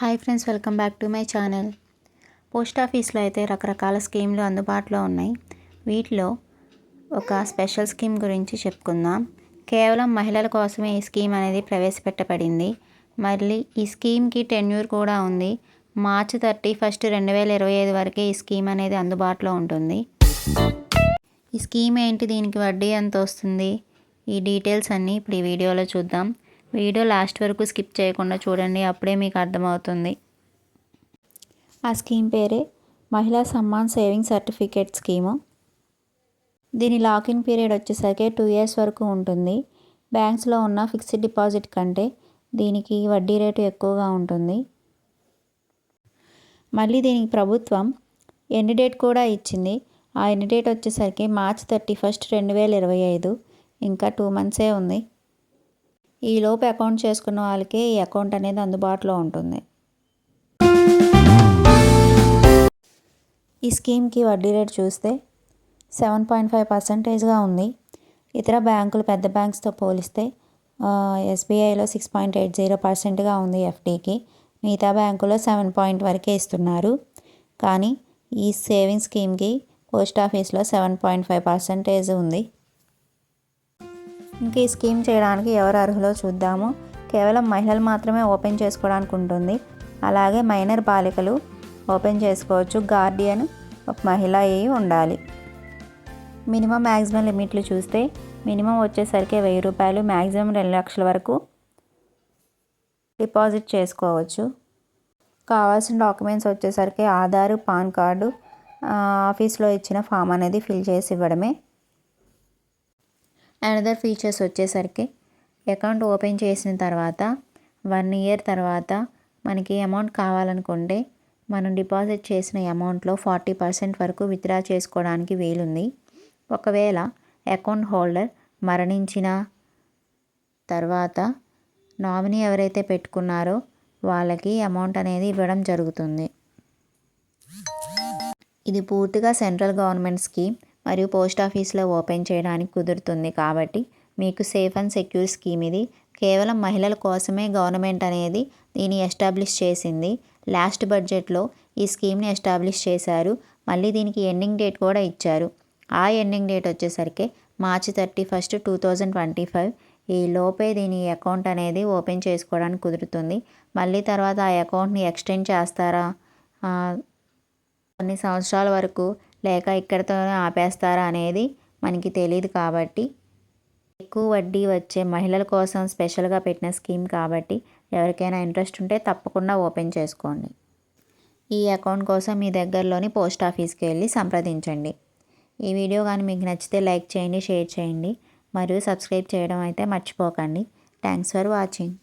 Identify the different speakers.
Speaker 1: Hi friends welcome back to my channel. Post ఆఫీస్లో అయితే రకరకాల స్కీమ్లు అందుబాటులో ఉన్నాయి. వీటిలో ఒక స్పెషల్ స్కీమ్ గురించి చెప్పుకుందాం. కేవలం మహిళల కోసమే ఈ స్కీమ్ అనేది ప్రవేశపెట్టబడింది. మళ్ళీ ఈ స్కీమ్కి టెన్యూర్ కూడా ఉంది. మార్చ్ థర్టీ ఫస్ట్ రెండు వేల ఇరవై ఐదు వరకే ఈ స్కీమ్ అనేది అందుబాటులో ఉంటుంది. ఈ స్కీమ్ ఏంటి దీనికి వడ్డీ ఎంత వస్తుంది? ఈ డీటెయిల్స్ అన్నీ ఇప్పుడు ఈ వీడియోలో చూద్దాం. వీడియో లాస్ట్ వరకు స్కిప్ చేయకుండా చూడండి అప్పుడే మీకు అర్థమవుతుంది. ఆ స్కీమ్ పేరే Mahila Samman saving certificate scheme. దీని లాకిన్ పీరియడ్ వచ్చేసరికి టూ ఇయర్స్ వరకు ఉంటుంది. బ్యాంక్స్లో ఉన్న ఫిక్స్డ్ డిపాజిట్ కంటే దీనికి వడ్డీ రేటు ఎక్కువగా ఉంటుంది. మళ్ళీ దీనికి ప్రభుత్వం ఎండ్ డేట్ కూడా ఇచ్చింది. ఆ ఎండ్ డేట్ వచ్చేసరికి మార్చ్ థర్టీ ఫస్ట్ రెండు వేల ఇరవై ఐదు ఇంకా టూ మంత్సే ఉంది. ఈ లోపు అకౌంట్ చేసుకున్న వాళ్ళకే ఈ అకౌంట్ అనేది అందుబాటులో ఉంటుంది. ఈ స్కీమ్కి వడ్డీ రేట్ చూస్తే సెవెన్ పాయింట్ ఫైవ్ పర్సెంటేజ్గా ఉంది. ఇతర బ్యాంకులు పెద్ద బ్యాంక్స్తో పోలిస్తే ఎస్బీఐలో సిక్స్ పాయింట్ ఎయిట్ జీరో పర్సెంట్గా ఉంది ఎఫ్డీకి. మిగతా బ్యాంకులో సెవెన్ పాయింట్ వరకే ఇస్తున్నారు. కానీ ఈ సేవింగ్ స్కీమ్కి పోస్ట్ ఆఫీస్లో సెవెన్ పాయింట్ ఫైవ్ పర్సెంటేజ్ ఉంది. ఇంకా ఈ స్కీమ్ చేయడానికి ఎవరు అర్హులో చూద్దాము. కేవలం మహిళలు మాత్రమే ఓపెన్ చేసుకోవడానికి ఉంటుంది. అలాగే మైనర్ బాలికలు ఓపెన్ చేసుకోవచ్చు. గార్డియన్ ఒక మహిళ అయి ఉండాలి. మినిమం మ్యాక్సిమం లిమిట్లు చూస్తే మినిమం వచ్చేసరికి వెయ్యి రూపాయలు మ్యాక్సిమం రెండు లక్షల వరకు డిపాజిట్ చేసుకోవచ్చు. కావాల్సిన డాక్యుమెంట్స్ వచ్చేసరికి ఆధారు పాన్ కార్డు ఆఫీస్లో ఇచ్చిన ఫామ్ అనేది ఫిల్ చేసి ఇవ్వడమే. అనదర్ ఫీచర్స్ వచ్చేసరికి అకౌంట్ ఓపెన్ చేసిన తర్వాత వన్ ఇయర్ తర్వాత మనకి అమౌంట్ కావాలనుకుంటే మనం డిపాజిట్ చేసిన అమౌంట్లో ఫార్టీ పర్సెంట్ వరకు విత్డ్రా చేసుకోవడానికి వీలుంది. ఒకవేళ అకౌంట్ హోల్డర్ మరణించిన తర్వాత నామినీ ఎవరైతే పెట్టుకున్నారో వాళ్ళకి అమౌంట్ అనేది ఇవ్వడం జరుగుతుంది. ఇది పూర్తిగా సెంట్రల్ గవర్నమెంట్ స్కీమ్ మరియు పోస్ట్ ఆఫీస్లో ఓపెన్ చేయడానికి కుదురుతుంది కాబట్టి మీకు సేఫ్ అండ్ సెక్యూర్ స్కీమ్ ఇది. కేవలం మహిళల కోసమే గవర్నమెంట్ అనేది దీన్ని ఎస్టాబ్లిష్ చేసింది. లాస్ట్ బడ్జెట్లో ఈ స్కీమ్ని ఎస్టాబ్లిష్ చేశారు. మళ్ళీ దీనికి ఎండింగ్ డేట్ కూడా ఇచ్చారు. ఆ ఎండింగ్ డేట్ వచ్చేసరికి March thirty first two thousand twenty five ఈ లోపే దీని అకౌంట్ అనేది ఓపెన్ చేసుకోవడానికి కుదురుతుంది. మళ్ళీ తర్వాత ఆ అకౌంట్ని ఎక్స్టెండ్ చేస్తారా? కొన్ని సంవత్సరాల వరకు లేక ఇక్కడితోనే ఆపేస్తారా అనేది మనకి తెలియదు కాబట్టి ఎక్కువ వడ్డీ వచ్చే మహిళల కోసం స్పెషల్గా పెట్టిన స్కీమ్ కాబట్టి ఎవరికైనా ఇంట్రెస్ట్ ఉంటే తప్పకుండా ఓపెన్ చేసుకోండి. ఈ అకౌంట్ కోసం మీ దగ్గరలోని పోస్ట్ ఆఫీస్కి వెళ్ళి సంప్రదించండి. ఈ వీడియో కానీ మీకు నచ్చితే లైక్ చేయండి షేర్ చేయండి. మరియు సబ్స్క్రైబ్ చేయడం అయితే మర్చిపోకండి. Thanks for watching.